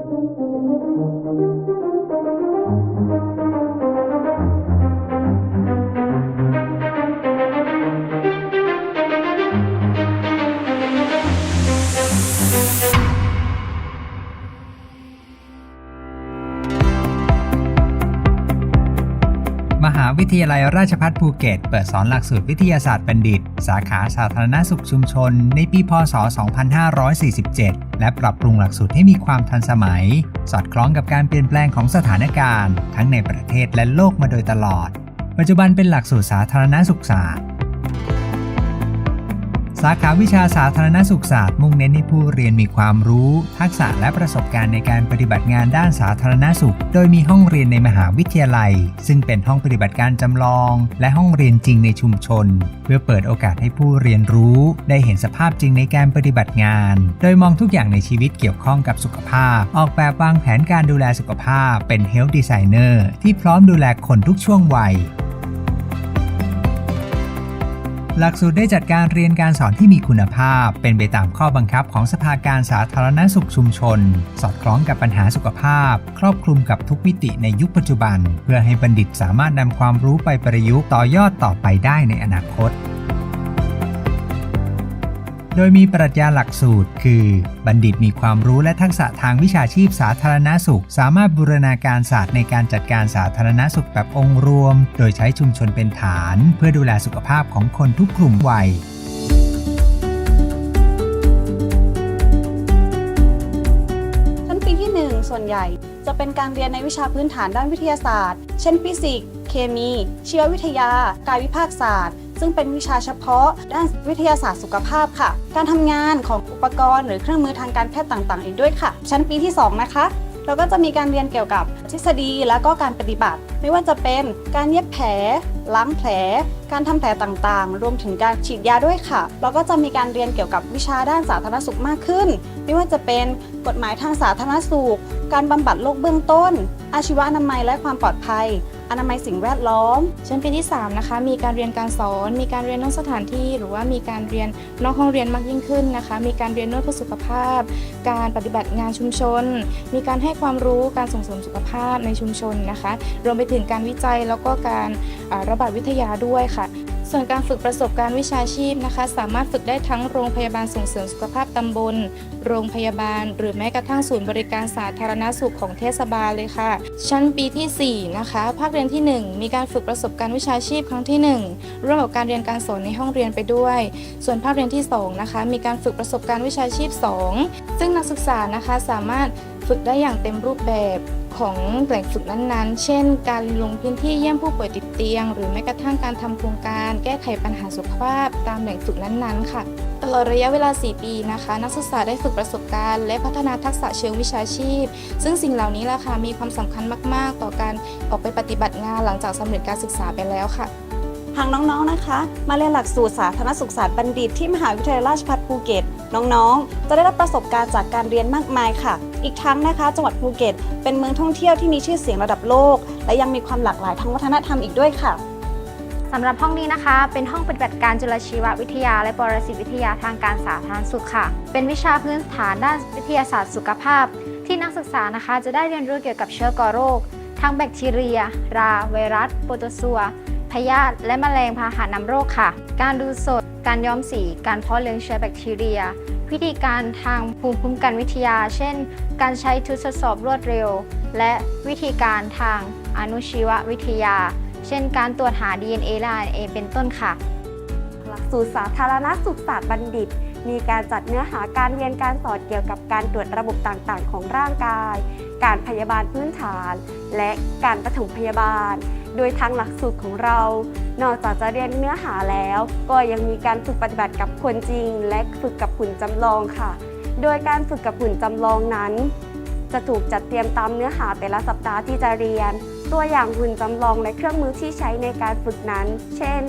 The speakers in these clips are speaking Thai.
Thank you. วิทยาลัยราชภัฏภูเก็ต เปิดสอนหลักสูตรวิทยาศาสตร์บัณฑิต สาขาสาธารณสุขชุมชน ในปี พศ 2547 และปรับปรุงหลักสูตรให้มีความทันสมัย สอดคล้องกับการเปลี่ยนแปลงของสถานการณ์ ทั้งในประเทศและโลกมาโดยตลอด ปัจจุบันเป็นหลักสูตรสาธารณสุขศาสตร์ สาขาวิชาสาธารณสุขศาสตร์มุ่งเน้นให้ผู้เรียนมีความรู้ ทักษะและประสบการณ์ในการปฏิบัติงานด้านสาธารณสุข โดยมีห้องเรียนในมหาวิทยาลัย ซึ่งเป็นห้องปฏิบัติการจำลอง และห้องเรียนจริงในชุมชน เพื่อเปิดโอกาสให้ผู้เรียนรู้ ได้เห็นสภาพจริงในการปฏิบัติงาน โดยมองทุกอย่างในชีวิตเกี่ยวข้องกับสุขภาพ ออกแบบวางแผนการดูแลสุขภาพ เป็น Health Designer ที่พร้อมดูแลคนทุกช่วงวัย หลักสูตรได้จัดการเรียนการสอนที่มีคุณภาพ เป็นไปตามข้อบังคับของสภาการสาธารณสุขชุมชน สอดคล้องกับปัญหาสุขภาพ ครอบคลุมกับทุกมิติในยุคปัจจุบัน เพื่อให้บัณฑิตสามารถนำความรู้ไปประยุกต์ต่อยอดต่อไปได้ในอนาคต โดยมีปรัชญาหลักสูตร คือ บัณฑิตมีความรู้และทักษะทางวิชาชีพสาธารณสุข สามารถบูรณาการศาสตร์ในการจัดการสาธารณสุขแบบองค์รวม โดยใช้ชุมชนเป็นฐาน เพื่อดูแลสุขภาพของคนทุกกลุ่มวัยชั้นปีที่ 1 ส่วนใหญ่ จะเป็นการเรียนในวิชาพื้นฐานด้านวิทยาศาสตร์ เช่นฟิสิกส์เคมี ชีววิทยา กายวิภาคศาสตร์ ซึ่งเป็นวิชาเฉพาะด้านวิทยาศาสตร์สุขภาพค่ะ การทำงานของอุปกรณ์หรือเครื่องมือทางการแพทย์ต่าง ๆ อีกด้วยค่ะ ชั้นปีที่ 2 นะคะเราก็จะมีการเรียนเกี่ยวกับทฤษฎีและก็การปฏิบัติ ไม่ว่าจะเป็นการเย็บแผล ล้างแผล การทำแผลต่างๆ รวมถึงการฉีดยาด้วยค่ะ เราก็จะมีการเรียนเกี่ยวกับวิชาด้านสาธารณสุขมากขึ้น ไม่ว่าจะเป็นกฎหมายทางสาธารณสุข การบำบัดโรคเบื้องต้น อาชีวอนามัยและความปลอดภัย อนามัยสิ่งแวดล้อม ชั้นปีที่ 3 นะคะ มีการเรียนการสอน มีการเรียนนอกสถานที่ หรือว่ามีการเรียนนอกห้องเรียนมากยิ่งขึ้นนะคะ มีการเรียนนวดเพื่อสุขภาพ การปฏิบัติงานชุมชน มีการให้ความรู้การส่งเสริมสุขภาพในชุมชนนะคะ รวมไปถึงการวิจัยแล้วก็การระบาดวิทยาด้วยค่ะ ส่วนการฝึกประสบการณ์วิชาชีพนะคะ สามารถฝึกได้ทั้งโรงพยาบาลส่งเสริมสุขภาพตำบล โรงพยาบาล หรือแม้กระทั่งศูนย์บริการสาธารณสุขของเทศบาลเลยค่ะ ชั้นปีที่ 4 นะคะ ภาคเรียนที่ 1 มีการฝึกประสบการณ์วิชาชีพครั้งที่1ร่วมกับการเรียนการสอนในห้องเรียนไปด้วย ส่วนภาคเรียนที่2นะคะมีการฝึกประสบการณ์วิชาชีพ 2 ซึ่งนักศึกษานะคะสามารถ ฝึกได้อย่างเต็มรูปแบบของแหล่งฝึกนั้นๆ เช่น การลงพื้นที่เยี่ยมผู้ป่วยติดเตียง หรือแม้กระทั่งการทำโครงการแก้ไขปัญหาสุขภาพตามแหล่งฝึกนั้นๆ ค่ะ ตลอดระยะเวลา 4 ปีนะคะ นักศึกษาได้ฝึกประสบการณ์ และพัฒนาทักษะเชิงวิชาชีพ ซึ่งสิ่งเหล่านี้ล่ะค่ะมีความสำคัญมาก ๆ ต่อการออกไปปฏิบัติงานหลังจากสำเร็จการศึกษาไปแล้วค่ะทางน้องๆนะคะ มาเรียนหลักสูตรสาธารณสุขศาสตร์บัณฑิตที่มหาวิทยาลัยราชภัฏภูเก็ต น้องๆ จะได้รับประสบการณ์จากการเรียนมากมายค่ะ อีกทั้งนะคะ จังหวัดภูเก็ต เป็นเมืองท่องเที่ยวที่มีชื่อเสียงระดับโลก และยังมีความหลากหลายทางวัฒนธรรมอีกด้วยค่ะสำหรับห้องนี้นะคะ เป็นห้องปฏิบัติการจุลชีววิทยา และปรสิตวิทยาทางการสาธารณสุขค่ะ เป็นวิชาพื้นฐานด้านวิทยาศาสตร์สุขภาพ ที่นักศึกษานะคะ จะได้เรียนรู้เกี่ยวกับเชื้อก่อโรค ทั้งแบคทีเรีย รา ไวรัส โปรโตซัว พยาธิและแมลงพาหะนำโรคค่ะ การดูสด การย้อมสี การเพาะเลี้ยงเชื้อแบคทีเรีย วิธีการทางภูมิคุ้มกันวิทยา เช่น การใช้ทดสอบรวดเร็ว และวิธีการทางอนุชีววิทยา เช่น การตรวจหา DNA และ RNA เป็นต้นค่ะ หลักสูตรสาธารณสุขศาสตร์บัณฑิต มีการจัดเนื้อหาการเรียนการสอนเกี่ยวกับการตรวจระบบต่างๆ ของร่างกาย การพยาบาลพื้นฐาน และการปฐมพยาบาล โดยทางหลักสูตรของเรา นอกจากจะเรียนเนื้อหาแล้ว ก็ยังมีการฝึกปฏิบัติกับคนจริง และฝึกกับหุ่นจำลองค่ะ โดยการฝึกกับหุ่นจำลองนั้น จะถูกจัดเตรียมตามเนื้อหาแต่ละสัปดาห์ที่จะเรียน ตัวอย่างหุ่นจำลองและเครื่องมือที่ใช้ในการฝึกนั้น เช่น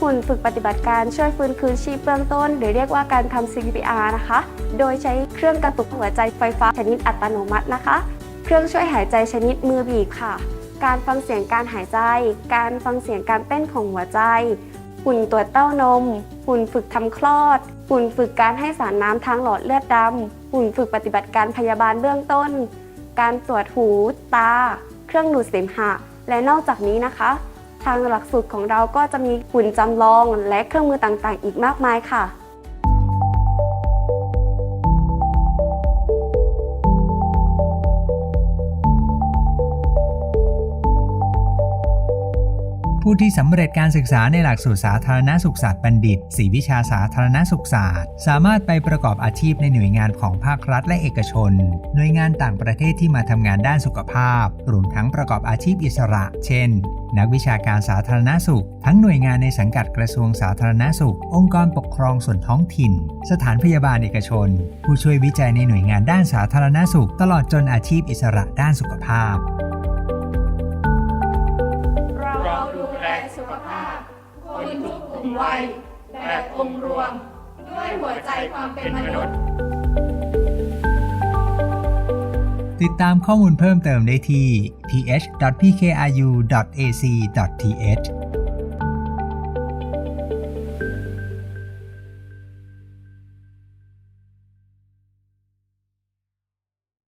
หุ่นฝึกปฏิบัติการช่วยฟื้นคืนชีพเบื้องต้น หรือเรียกว่าการทำ CPR นะคะ โดยใช้เครื่องกระตุกหัวใจไฟฟ้าชนิดอัตโนมัตินะคะ เครื่องช่วยหายใจชนิดมือบีบค่ะ การฟังเสียงการหายใจ การฟังเสียงการเต้นของหัวใจ หุ่นตรวจเต้านม หุ่นฝึกทำคลอด หุ่นฝึกการให้สารน้ำทางหลอดเลือดดำ หุ่นฝึกปฏิบัติการพยาบาลเบื้องต้น การตรวจหู ตา เครื่องดูดเสมหะ และนอกจากนี้นะคะ ทางหลักสูตรของเราก็จะมีหุ่นจำลองและเครื่องมือต่างๆ อีกมากมายค่ะ ผู้ที่สำเร็จการศึกษาในหลักสูตรสาธารณสุขศาสตร์บัณฑิตสีวิชาสาธารณสุขศาสตร์ สามารถไปประกอบอาชีพในหน่วยงานของภาครัฐและเอกชน หน่วยงานต่างประเทศที่มาทำงานด้านสุขภาพ รวมทั้งประกอบอาชีพอิสระ เช่น นักวิชาการสาธารณสุข ทั้งหน่วยงานในสังกัดกระทรวงสาธารณสุข องค์กรปกครองส่วนท้องถิ่น สถานพยาบาลเอกชน ผู้ช่วยวิจัยในหน่วยงานด้านสาธารณสุข ตลอดจนอาชีพอิสระด้านสุขภาพ มวัย แบบองค์รวม ด้วยหัวใจความเป็นมนุษย์ ติดตามข้อมูลเพิ่มเติมได้ที่ th.pkru.ac.th